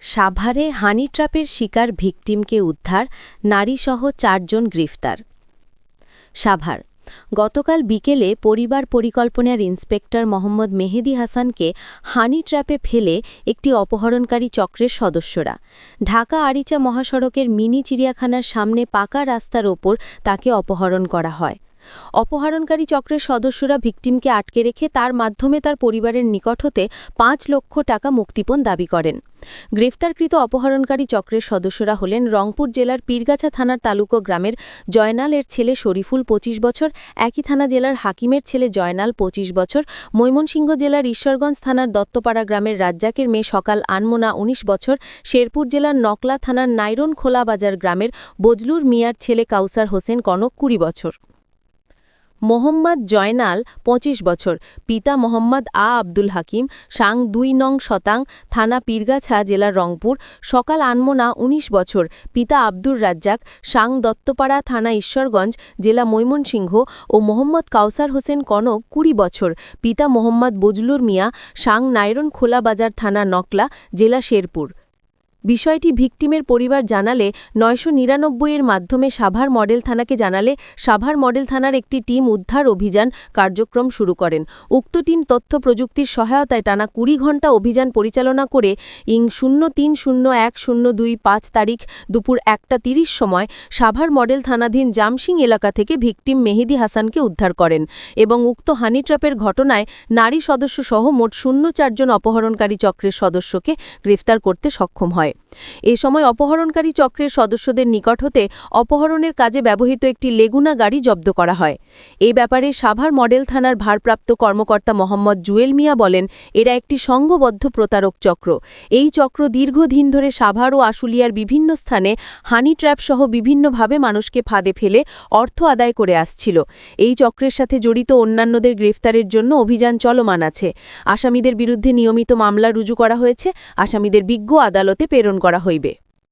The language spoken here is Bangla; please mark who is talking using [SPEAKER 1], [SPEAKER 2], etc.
[SPEAKER 1] সাভারে হানি ট্র্যাপের শিকার ভিকটিমকে উদ্ধার নারীসহ চারজন গ্রেফতার। সাভার। গতকাল বিকেলে পরিবার পরিকল্পনার ইন্সপেক্টর মোহাম্মদ মেহেদি হাসানকে হানি ট্র্যাপে ফেলে একটি অপহরণকারী চক্রের সদস্যরা। ঢাকা আরিচা মহাসড়কের মিনি চিড়িয়াখানার সামনে পাকা রাস্তার ওপর তাকে অপহরণ করা হয়। অপহরণকারী চক্রের সদস্যরা ভিকটিমকে আটকে রেখে তার মাধ্যমে তার পরিবারের নিকট হতে পাঁচ লক্ষ টাকা মুক্তিপণ দাবি করেন। গ্রেফতারকৃত অপহরণকারী চক্রের সদস্যরা হলেন রংপুর জেলার পীরগাছা থানার তালুকো গ্রামের জয়নালের ছেলে শরীফুল ২৫ বছর, একই থানা জেলার হাকিমের ছেলে জয়নাল ২৫ বছর, ময়মনসিংহ জেলার ঈশ্বরগঞ্জ থানার দত্তপাড়া গ্রামের রাজ্জাকের মেয়ে সকাল আনমোনা ১৯ বছর, শেরপুর জেলার নকলা থানার নাইরন খোলা বাজার গ্রামের বজলুর মিয়ার ছেলে কাউসার হোসেন কনক কুড়ি বছর। মোহাম্মদ জয়নাল ২৫ বছর। পিতা মোহাম্মদ আ আব্দুল হাকিম, সাং দুই নং শতাং, থানা পীরগাছা জেলার রংপুর। সকাল আনমোনা ১৯ বছর। পিতা আব্দুর রাজ্জাক, সাং দত্তপাড়া, থানা ঈশ্বরগঞ্জ, জেলা ময়মনসিংহ ও মোহাম্মদ কাউসার হোসেন কনক, কুড়ি বছর। পিতা মোহাম্মদ বজলুর মিয়া, সাং নাইরন খোলা বাজার, থানা নকলা, জেলা শেরপুর। বিষয়টি ভিকটিমের পরিবার জানালে, নয়শো নিরানব্বইয়ের মাধ্যমে সাভার মডেল থানাকে জানালে, সাভার মডেল থানার একটি টিম উদ্ধার অভিযান কার্যক্রম শুরু করেন। উক্ত টিম তথ্য প্রযুক্তির সহায়তায় টানা কুড়ি ঘণ্টা অভিযান পরিচালনা করে, ইং শূন্য তিন শূন্য এক শূন্য দুই পাঁচ তারিখ দুপুর একটা তিরিশ সময় সাভার মডেল থানাধীন জামসিং এলাকা থেকে ভিকটিম মেহেদি হাসানকে উদ্ধার করেন এবং উক্ত হানি ট্র্যাপের ঘটনায় নারী সদস্যসহ মোট শূন্য চারজন অপহরণকারী চক্রের সদস্যকে গ্রেফতার করতে সক্ষম হয়। এ সময় অপহরণকারী চক্রের সদস্যদের নিকট হতে অপহরণের কাজে ব্যবহৃত একটি লেগুনা গাড়ি জব্দ করা হয়। এই ব্যাপারে সাভার মডেল থানার ভারপ্রাপ্ত কর্মকর্তা মোহাম্মদ জুয়েল মিয়া বলেন, এরা একটি সংঘবদ্ধ প্রতারক চক্র। এই চক্র দীর্ঘদিন ধরে সাভার ও আশুলিয়ার বিভিন্ন স্থানে হানি ট্র্যাপ সহ বিভিন্নভাবে মানুষকে ফাঁদে ফেলে অর্থ আদায় করে আসছিল। এই চক্রের সাথে জড়িত অন্যান্যদের গ্রেফতারের জন্য অভিযান চলমান আছে। আসামিদের বিরুদ্ধে নিয়মিত মামলা রুজু করা হয়েছে। আসামিদের বিজ্ঞ আদালতে প্রেরণ করা হইবে।